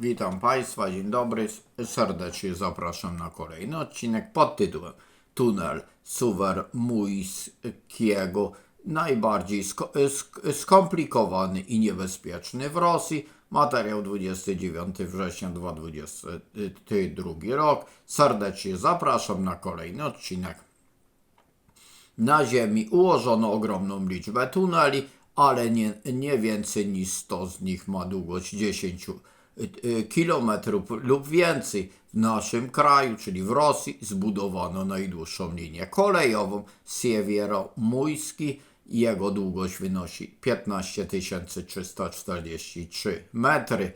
Witam Państwa, dzień dobry. Serdecznie zapraszam na kolejny odcinek pod tytułem Tunel Suwer-Mujskiego. Najbardziej sko- sk- skomplikowany i niebezpieczny w Rosji. Materiał 29 września 2022 rok. Serdecznie zapraszam na kolejny odcinek. Na Ziemi ułożono ogromną liczbę tuneli, ale nie, nie więcej niż 100 z nich ma długość 10 y, y, kilometrów lub więcej. W naszym kraju, czyli w Rosji, zbudowano najdłuższą linię kolejową Siewieromujski. Jego długość wynosi 15 343 metry.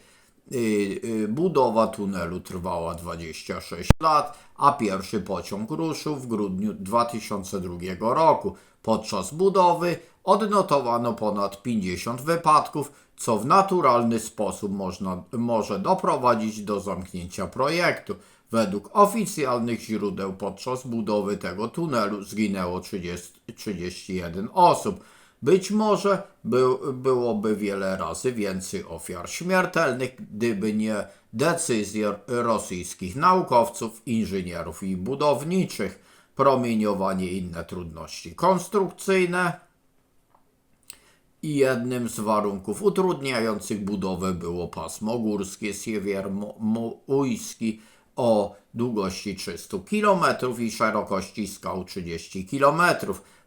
Y, y, Budowa tunelu trwała 26 lat, a pierwszy pociąg ruszył w grudniu 2002 roku. Podczas budowy odnotowano ponad 50 wypadków, co w naturalny sposób można, może doprowadzić do zamknięcia projektu. Według oficjalnych źródeł podczas budowy tego tunelu zginęło 30, 31 osób. Być może był, byłoby wiele razy więcej ofiar śmiertelnych, gdyby nie decyzje rosyjskich naukowców, inżynierów i budowniczych, promieniowanie i inne trudności konstrukcyjne. I jednym z warunków utrudniających budowę było pasmo górskie Siewiermujski o długości 300 km i szerokości skał 30 km.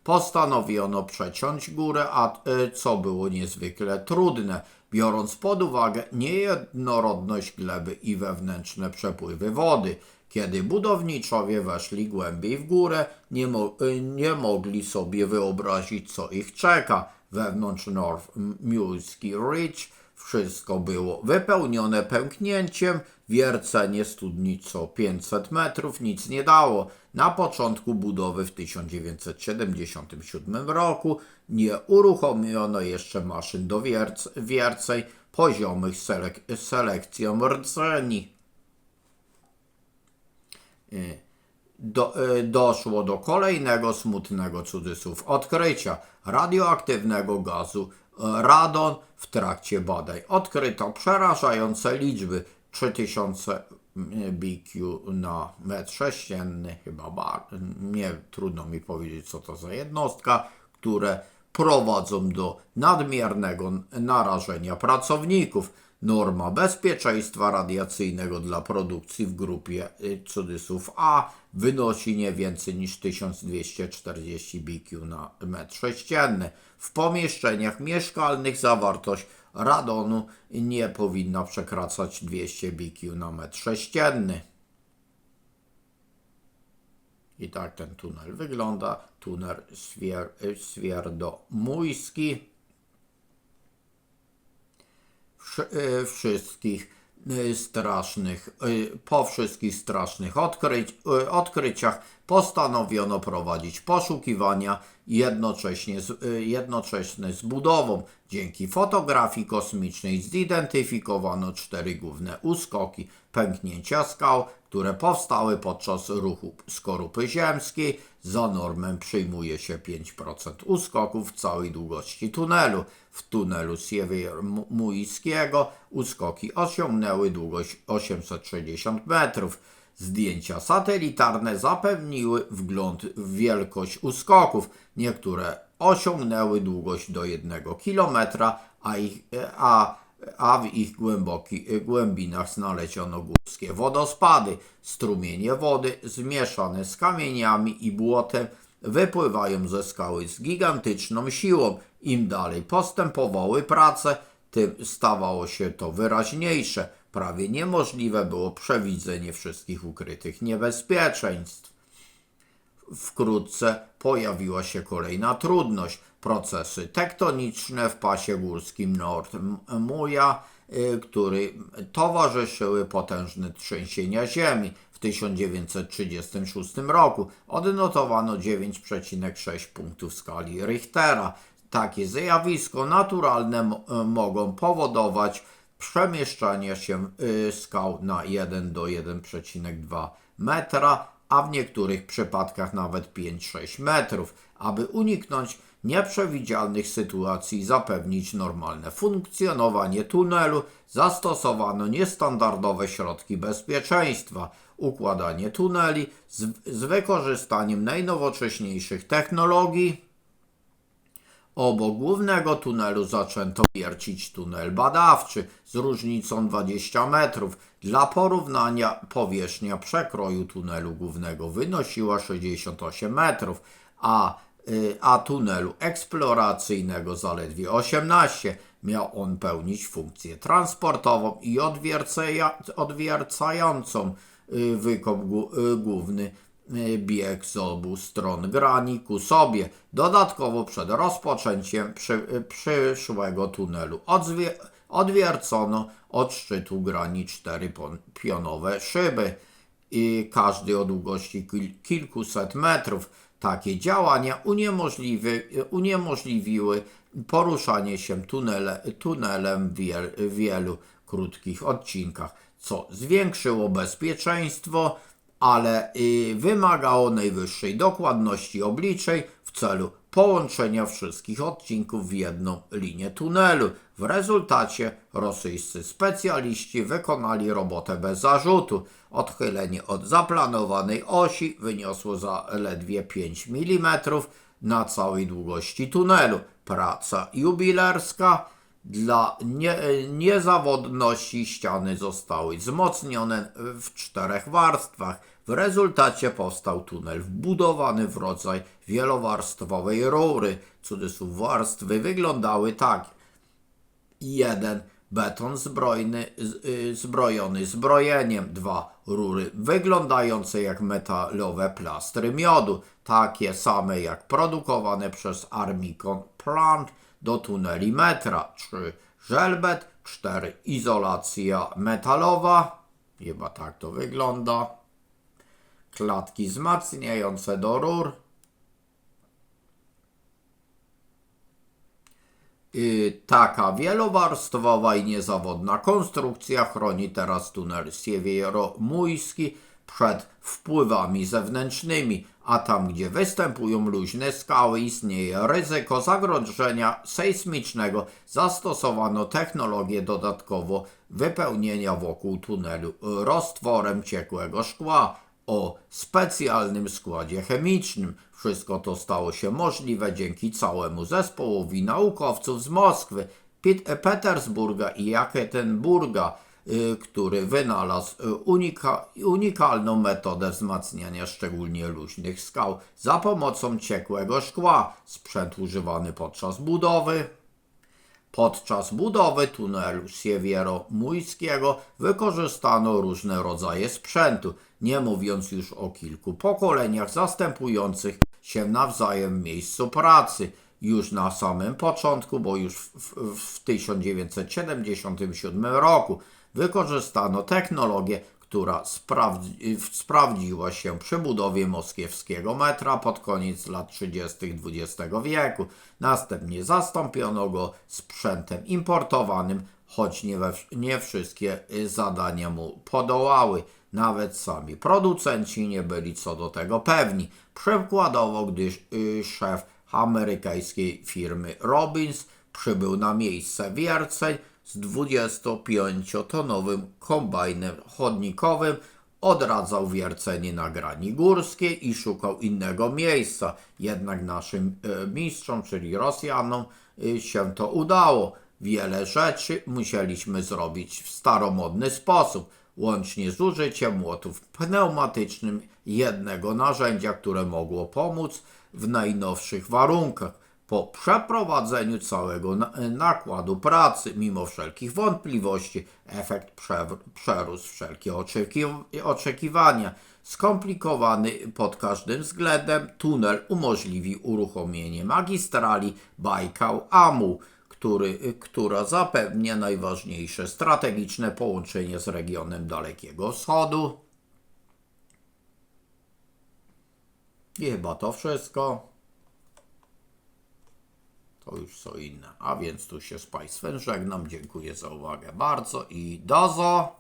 Postanowiono przeciąć górę, a e, co było niezwykle trudne, biorąc pod uwagę niejednorodność gleby i wewnętrzne przepływy wody. Kiedy budowniczowie weszli głębiej w górę, nie, mo- e, nie mogli sobie wyobrazić, co ich czeka. Wewnątrz North Mulski Ridge wszystko było wypełnione pęknięciem, wiercenie studni co 500 metrów nic nie dało. Na początku budowy w 1977 roku nie uruchomiono jeszcze maszyn do wierc- wierceń poziomych selek- selekcją rdzeni. Do, y, doszło do kolejnego smutnego cudzysłów odkrycia radioaktywnego gazu y, radon w trakcie badań. Odkryto przerażające liczby 3000 BQ na metr sześcienny, chyba bar, nie trudno mi powiedzieć co to za jednostka, które prowadzą do nadmiernego narażenia pracowników. Norma bezpieczeństwa radiacyjnego dla produkcji w grupie y, cudzysłów A wynosi nie więcej niż 1240 BQ na metr sześcienny. W pomieszczeniach mieszkalnych zawartość radonu nie powinna przekraczać 200 BQ na metr sześcienny. I tak ten tunel wygląda. Tunel Swier- Swierdomujski. Y, wszystkich y, strasznych, y, po wszystkich strasznych odkryć, odkryciach postanowiono prowadzić poszukiwania jednocześnie z, jednocześnie z budową. Dzięki fotografii kosmicznej zidentyfikowano cztery główne uskoki, pęknięcia skał, które powstały podczas ruchu skorupy ziemskiej. Za normę przyjmuje się 5% uskoków w całej długości tunelu. W tunelu Siewiermujskiego uskoki osiągnęły długość 860 metrów. Zdjęcia satelitarne zapewniły wgląd w wielkość uskoków. Niektóre osiągnęły długość do 1 km, a, ich, a, a w ich głęboki, głębinach znaleziono górskie wodospady. Strumienie wody zmieszane z kamieniami i błotem wypływają ze skały z gigantyczną siłą. Im dalej postępowały prace, tym stawało się to wyraźniejsze. Prawie niemożliwe było przewidzenie wszystkich ukrytych niebezpieczeństw. Wkrótce pojawiła się kolejna trudność. Procesy tektoniczne w pasie górskim Nordmuja, y, który towarzyszyły potężne trzęsienia ziemi. W 1936 roku odnotowano 9,6 punktów skali Richtera. Takie zjawisko naturalne m- mogą powodować przemieszczanie się y, skał na 1 do 1,2 metra, a w niektórych przypadkach nawet 5-6 metrów. Aby uniknąć nieprzewidzialnych sytuacji zapewnić normalne funkcjonowanie tunelu, zastosowano niestandardowe środki bezpieczeństwa, układanie tuneli z, z wykorzystaniem najnowocześniejszych technologii. Obok głównego tunelu zaczęto wiercić tunel badawczy z różnicą 20 metrów. Dla porównania powierzchnia przekroju tunelu głównego wynosiła 68 metrów, a, y, a tunelu eksploracyjnego zaledwie 18. Miał on pełnić funkcję transportową i odwiercaja, odwiercającą y, wykop y, główny bieg z obu stron grani ku sobie. Dodatkowo przed rozpoczęciem przy, przyszłego tunelu odzwie, odwiercono od szczytu grani cztery pionowe szyby i każdy o długości kil, kilkuset metrów. Takie działania uniemożliwi, uniemożliwiły poruszanie się tunele, tunelem wiel, wielu krótkich odcinkach, co zwiększyło bezpieczeństwo, ale y, wymagało najwyższej dokładności obliczeń w celu połączenia wszystkich odcinków w jedną linię tunelu. W rezultacie rosyjscy specjaliści wykonali robotę bez zarzutu. Odchylenie od zaplanowanej osi wyniosło zaledwie 5 mm na całej długości tunelu. Praca jubilerska dla nie, niezawodności ściany zostały wzmocnione w czterech warstwach. W rezultacie powstał tunel wbudowany w rodzaj wielowarstwowej rury. Cudzysłów warstwy wyglądały tak. Jeden beton zbrojny, y, zbrojony zbrojeniem. Dwa rury wyglądające jak metalowe plastry miodu, takie same jak produkowane przez Armicon Plant do tuneli metra. Trzy żelbet. Cztery izolacja metalowa. Chyba tak to wygląda. Klatki wzmacniające do rur. Y, Taka wielowarstwowa i niezawodna konstrukcja chroni teraz tunel Siewieromójski przed wpływami zewnętrznymi, a tam, gdzie występują luźne skały, istnieje ryzyko zagrożenia sejsmicznego. Zastosowano technologię dodatkowo wypełnienia wokół tunelu roztworem ciekłego szkła o specjalnym składzie chemicznym. Wszystko to stało się możliwe dzięki całemu zespołowi naukowców z Moskwy, Petersburga i Jekaterinburga, y, który wynalazł y, unika- unikalną metodę wzmacniania szczególnie luźnych skał za pomocą ciekłego szkła, sprzęt używany podczas budowy. Podczas budowy tunelu Siewieromójskiego wykorzystano różne rodzaje sprzętu, nie mówiąc już o kilku pokoleniach zastępujących się nawzajem w miejscu pracy. Już na samym początku, bo już w, w, w 1977 roku wykorzystano technologię, która sprawdzi, sprawdziła się przy budowie moskiewskiego metra pod koniec lat 30. XX wieku. Następnie zastąpiono go sprzętem importowanym, choć nie, we, nie wszystkie y, zadania mu podołały. Nawet sami producenci nie byli co do tego pewni. Przykładowo, gdyż y, szef amerykańskiej firmy Robbins przybył na miejsce wierceń z 25-tonowym kombajnem chodnikowym, odradzał wiercenie na grani górskiej i szukał innego miejsca. Jednak naszym e, mistrzom, czyli Rosjanom, e, się to udało. Wiele rzeczy musieliśmy zrobić w staromodny sposób, łącznie z użyciem młotów pneumatycznym, jednego narzędzia, które mogło pomóc w najnowszych warunkach. Po przeprowadzeniu całego na- nakładu pracy, mimo wszelkich wątpliwości, efekt przerósł wszelkie oczeki- oczekiwania. Skomplikowany pod każdym względem, tunel umożliwi uruchomienie magistrali Bajkał-Amu, który, która zapewnia najważniejsze strategiczne połączenie z regionem Dalekiego Wschodu. I chyba to wszystko. To już co inne. A więc tu się z Państwem żegnam. Dziękuję za uwagę bardzo i dozo.